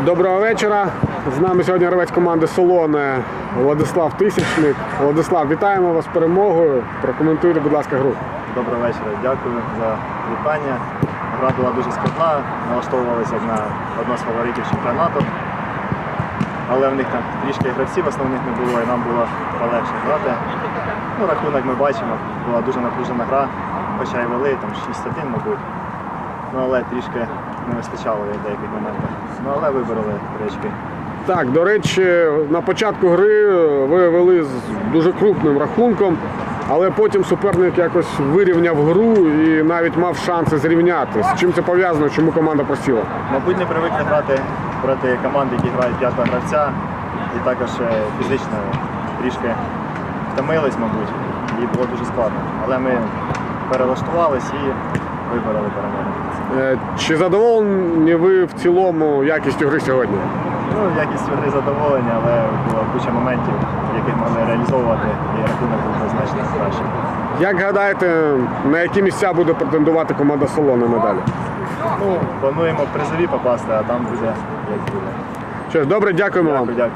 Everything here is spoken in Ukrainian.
Доброго вечора. З нами сьогодні гравець команди Солоне Владислав Тисячник. Владислав, вітаємо вас з перемогою. Прокоментуйте, будь ласка, гру. Доброго вечора, дякую за вітання. Гра була дуже складна, налаштовувалися на одного з фаворитів чемпіонату. Але в них там трішки гравців основних не було і нам було полегше грати. Ну, рахунок ми бачимо, була дуже напружена гра, хоча й вели, там 6-1, мабуть. Ну, але трішки не вистачало в деяких моментах. Ну, але вибороли речки. Так, до речі, на початку гри ви вели з дуже крупним рахунком, але потім суперник якось вирівняв гру і навіть мав шанси зрівняти. З чим це пов'язано, чому команда посіла? Мабуть, не привикли грати проти команд, які грають п'ятого гравця. І також е, фізично трішки втомились, мабуть, і було дуже складно. Але ми перелаштувались і вибороли перемогу. Е, Чи задоволені ви в цілому якістю гри сьогодні? Ну, якість гри задоволення, але була куча моментів, яких могли реалізовувати, і рахунок був значно краще. Як гадаєте, на які місця буде претендувати команда Солоне медалі? Ну, плануємо в призові попасти, а там буде як буде. Що ж, добре, дякуємо вам. Дякую, дякую.